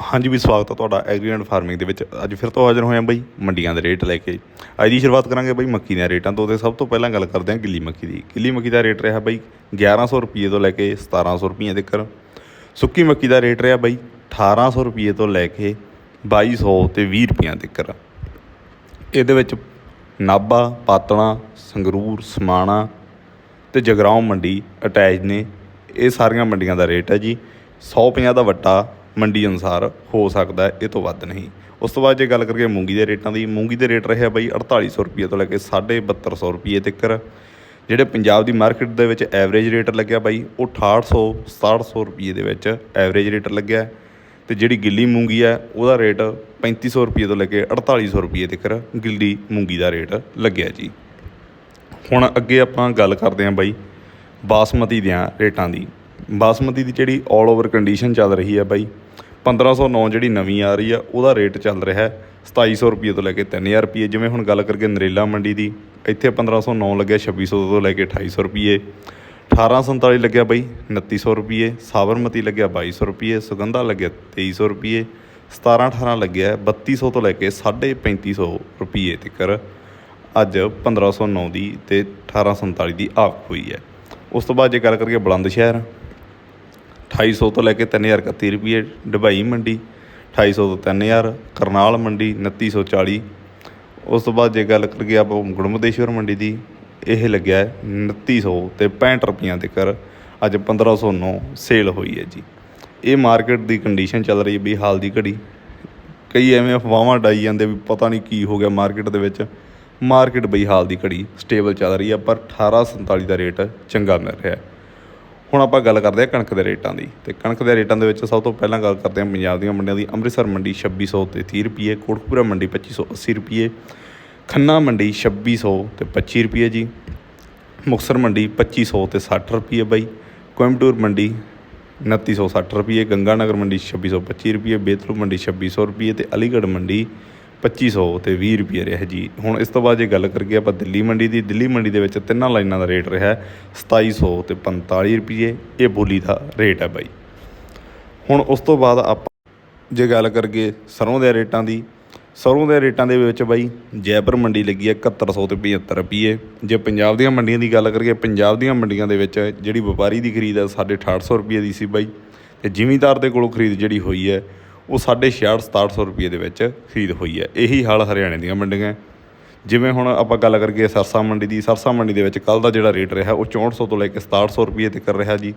ਹਾਂਜੀ ਵੀ ਸਵਾਗਤ ਹੈ ਤੁਹਾਡਾ ਐਗਰੀ ਫਾਰਮਿੰਗ ਦੇ ਵਿੱਚ। ਅੱਜ ਫਿਰ ਤੋਂ ਹਾਜ਼ਰ ਹੋਏ ਹਾਂ ਬਾਈ ਮੰਡੀਆਂ ਦੇ ਰੇਟ ਲੈ ਕੇ। ਅੱਜ ਦੀ ਸ਼ੁਰੂਆਤ ਕਰਾਂਗੇ ਬਾਈ ਮੱਕੀ ਦੇ ਰੇਟਾਂ ਤੋਂ ਤੇ ਸਭ ਤੋਂ ਪਹਿਲਾਂ ਗੱਲ ਕਰਦੇ ਹਾਂ ਗਿੱਲੀ ਮੱਕੀ ਦੀ। ਗਿੱਲੀ ਮੱਕੀ ਦਾ ਰੇਟ ਰਿਹਾ ਬਾਈ 1100 ਰੁਪਏ ਤੋਂ ਲੈ ਕੇ 1700 ਰੁਪਏ ਤੱਕ। ਸੁੱਕੀ ਮੱਕੀ ਦਾ ਰੇਟ ਰਿਹਾ ਬਾਈ 1800 ਰੁਪਏ ਤੋਂ ਲੈ ਕੇ 2200 ਤੇ 20 ਰੁਪਏ ਤੱਕ। ਇਹਦੇ ਵਿੱਚ ਨਾਭਾ, ਪਾਤਣਾ, ਸੰਗਰੂਰ, ਸਮਾਣਾ ਤੇ ਜਗਰਾਉਂ ਮੰਡੀ ਅਟੈਚ ਨੇ। ਇਹ ਸਾਰੀਆਂ ਮੰਡੀਆਂ ਦਾ ਰੇਟ ਹੈ ਜੀ। 150 ਦਾ ਵੱਟਾ ਮੰਡੀ ਅਨੁਸਾਰ ਹੋ ਸਕਦਾ ਹੈ, ਇਹ ਤੋਂ ਵੱਧ ਨਹੀਂ। ਉਸ ਤੋਂ ਬਾਅਦ ਜੇ ਗੱਲ ਕਰੀਏ ਮੂੰਗੀ ਦੇ ਰੇਟਾਂ ਦੀ, ਮੂੰਗੀ ਦੇ ਰੇਟ ਰਿਹਾ ਬਾਈ 4800 ਰੁਪਏ ਤੋਂ ਲੈ ਕੇ 3250 ਰੁਪਏ ਤੱਕ। ਜਿਹੜੇ ਪੰਜਾਬ ਦੀ ਮਾਰਕੀਟ ਦੇ ਵਿੱਚ ਐਵਰੇਜ ਰੇਟ ਲੱਗਿਆ ਬਾਈ, ਉਹ 6800 6700 ਰੁਪਏ ਦੇ ਵਿੱਚ ਐਵਰੇਜ ਰੇਟ ਲੱਗਿਆ। ਤੇ ਜਿਹੜੀ ਗਿੱਲੀ ਮੂੰਗੀ ਹੈ, ਉਹਦਾ ਰੇਟ 3500 ਰੁਪਏ ਤੋਂ ਲੈ ਕੇ 4800 ਰੁਪਏ ਤੱਕ ਗਿੱਲੀ ਮੂੰਗੀ ਦਾ ਰੇਟ ਲੱਗਿਆ ਜੀ। ਹੁਣ ਅੱਗੇ ਆਪਾਂ ਗੱਲ ਕਰਦੇ ਹਾਂ ਬਾਈ ਬਾਸਮਤੀ ਦੀਆਂ ਰੇਟਾਂ ਦੀ। ਬਾਸਮਤੀ ਦੀ ਜਿਹੜੀ 올 ਓਵਰ ਕੰਡੀਸ਼ਨ ਚੱਲ ਰਹੀ ਹੈ ਬਾਈ 1509 ਜਿਹੜੀ ਨਵੀਂ ਆ ਰਹੀ ਆ, ਉਹਦਾ ਰੇਟ ਚੱਲ ਰਿਹਾ ਹੈ 2700 ਰੁਪਏ ਤੋਂ ਲੈ ਕੇ 3000 ਰੁਪਏ। ਜਿਵੇਂ ਹੁਣ ਗੱਲ ਕਰਕੇ ਨਰੇਲਾ ਮੰਡੀ ਦੀ, ਇੱਥੇ 1509 ਲੱਗਿਆ 2600 ਤੋਂ ਲੈ ਕੇ 2800 ਰੁਪਏ। 1847 ਲੱਗਿਆ ਬਾਈ 2900 ਰੁਪਏ। ਸਾਬਰਮਤੀ ਲੱਗਿਆ 2200 ਰੁਪਏ, ਸੁਗੰਧਾ ਲੱਗਿਆ 2300 ਰੁਪਏ। 1718 ਲੱਗਿਆ 3200 ਤੋਂ ਲੈ ਕੇ 3500 ਰੁਪਏ ਤੱਕ ਅੱਜ 1509 ਦੀ ਤੇ 1847 ਦੀ ਆਵਕ ਹੋਈ ਹੈ। ਉਸ ਤੋਂ ਬਾਅਦ ਜੇ ਗੱਲ ਕਰੀਏ ਬੁਲੰਦ ਸ਼ਹਿਰ 2800 ਤੋਂ ਲੈ ਕੇ 3031 ਰੁਪਏ ਡੁਬਈ ਮੰਡੀ 2800 ਤੋਂ 3000 ਕਰਨਾਲ ਮੰਡੀ 2940 ਉਸ ਤੋਂ ਬਾਅਦ ਜੇ ਗੱਲ ਕਰੀਏ ਆਪਾਂ ਗੁੜਮਦੇਸ਼ਵਰ ਮੰਡੀ ਦੀ, ਇਹ ਲੱਗਿਆ ਹੈ 2900 ਤੇ 65 ਰੁਪਈਆਂ ਤੱਕ ਅੱਜ 1509 ਸੇਲ ਹੋਈ ਹੈ ਜੀ। ਇਹ ਮਾਰਕੀਟ ਦੀ ਕੰਡੀਸ਼ਨ ਚੱਲ ਰਹੀ ਹੈ ਵੀ ਹਾਲ ਦੀ ਘੜੀ। ਕਈ ਐਵੇਂ ਅਫਵਾਹਾਂ ਡਾਈ ਜਾਂਦੇ ਵੀ ਪਤਾ ਨਹੀਂ ਕੀ ਹੋ ਗਿਆ ਮਾਰਕੀਟ ਦੇ ਵਿੱਚ। ਮਾਰਕੀਟ ਬਈ ਹਾਲ ਦੀ ਘੜੀ ਸਟੇਬਲ ਚੱਲ ਰਹੀ ਹੈ, ਪਰ 1847 ਦਾ ਰੇਟ ਚੰਗਾ ਮਿਲ ਰਿਹਾ ਹੈ। ਹੁਣ ਆਪਾਂ ਗੱਲ ਕਰਦੇ ਹਾਂ ਕਣਕ ਦੇ ਰੇਟਾਂ ਦੀ। ਤੇ ਕਣਕ ਦੇ ਰੇਟਾਂ ਦੇ ਵਿੱਚ ਸਭ ਤੋਂ ਪਹਿਲਾਂ ਗੱਲ ਕਰਦੇ ਹਾਂ ਪੰਜਾਬ ਦੀਆਂ ਮੰਡੀਆਂ ਦੀ। ਅੰਮ੍ਰਿਤਸਰ ਮੰਡੀ 2600 ਤੇ 30 ਰੁਪਏ ਕੋਟਕਪੂਰਾ ਮੰਡੀ 2580 ਰੁਪਏ ਖੰਨਾ ਮੰਡੀ 2600 ਤੇ 25 ਰੁਪਏ ਜੀ, ਮੁਕਤਸਰ ਮੰਡੀ 2500 ਤੇ 60 ਰੁਪਏ ਬਾਈ, ਕੋਇੰਬਟੂਰ ਮੰਡੀ 2960 ਰੁਪਏ ਗੰਗਾਨਗਰ ਮੰਡੀ 2625 ਰੁਪਏ ਬੇਤਲੂ ਮੰਡੀ 2600 ਰੁਪਏ ਤੇ ਅਲੀਗੜ੍ਹ ਮੰਡੀ 2500 ਤੇ 20 ਰੁਪਏ ਰਿਹਾ ਜੀ। ਹੁਣ ਇਸ ਤੋਂ ਬਾਅਦ ਜੇ ਗੱਲ ਕਰੀਏ ਆਪਾਂ ਦਿੱਲੀ ਮੰਡੀ ਦੀ, ਦਿੱਲੀ ਮੰਡੀ ਦੇ ਵਿੱਚ ਤਿੰਨਾਂ ਲਾਈਨਾਂ ਦਾ ਰੇਟ ਰਿਹਾ 2700 ਤੇ 45 ਰੁਪਏ। ਇਹ ਬੋਲੀ ਦਾ ਰੇਟ ਹੈ ਬਾਈ। ਹੁਣ ਉਸ ਤੋਂ ਬਾਅਦ ਆਪਾਂ ਜੇ ਗੱਲ ਕਰੀਏ ਸਰੋਂ ਦੇ ਰੇਟਾਂ ਦੀ, ਸਰੋਂ ਦੇ ਰੇਟਾਂ ਦੇ ਵਿੱਚ ਬਾਈ ਜੈਪੁਰ ਮੰਡੀ ਲੱਗੀ ਹੈ 7100 ਤੇ 75 ਰੁਪਏ। ਜੇ ਪੰਜਾਬ ਦੀਆਂ ਮੰਡੀਆਂ ਦੀ ਗੱਲ ਕਰੀਏ, ਪੰਜਾਬ ਦੀਆਂ ਮੰਡੀਆਂ ਦੇ ਵਿੱਚ ਜਿਹੜੀ ਵਪਾਰੀ ਦੀ ਖਰੀਦ ਹੈ 850 ਰੁਪਏ ਦੀ ਸੀ ਬਾਈ। ਤੇ ਜ਼ਿਮੀਂਦਾਰ ਦੇ ਕੋਲੋਂ ਖਰੀਦ ਜਿਹੜੀ ਹੋਈ ਹੈ ਉਹ 66 6700 ਰੁਪਏ ਦੇ ਵਿੱਚ ਖਰੀਦ ਹੋਈ ਹੈ। ਇਹੀ ਹਾਲ ਹਰਿਆਣੇ ਦੀਆਂ ਮੰਡੀਆਂ। ਜਿਵੇਂ ਹੁਣ ਆਪਾਂ ਗੱਲ ਕਰੀਏ ਸਰਸਾ ਮੰਡੀ ਦੀ, ਸਰਸਾ ਮੰਡੀ ਦੇ ਵਿੱਚ ਕੱਲ ਦਾ ਜਿਹੜਾ ਰੇਟ ਰਿਹਾ, ਉਹ 6400 ਤੋਂ ਲੈ ਕੇ 6700 ਰੁਪਏ ਤੱਕ ਰਿਹਾ ਜੀ।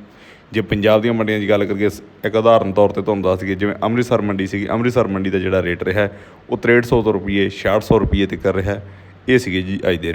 ਜੇ ਪੰਜਾਬ ਦੀਆਂ ਮੰਡੀਆਂ ਦੀ ਗੱਲ ਕਰੀਏ, ਇੱਕ ਉਦਾਹਰਨ ਤੌਰ ਤੇ ਤੁਹਾਨੂੰ ਦੱਸ ਦਈਏ, ਜਿਵੇਂ ਅੰਮ੍ਰਿਤਸਰ ਮੰਡੀ ਸੀਗੀ, ਅੰਮ੍ਰਿਤਸਰ ਮੰਡੀ ਦਾ ਜਿਹੜਾ ਰੇਟ ਰਿਹਾ, ਉਹ 6300 ਤੋਂ ਰੁਪਏ 6600 ਰੁਪਏ ਤੱਕ ਰਿਹਾ। ਇਹ ਸੀਗੇ ਜੀ ਅੱਜ ਦੇ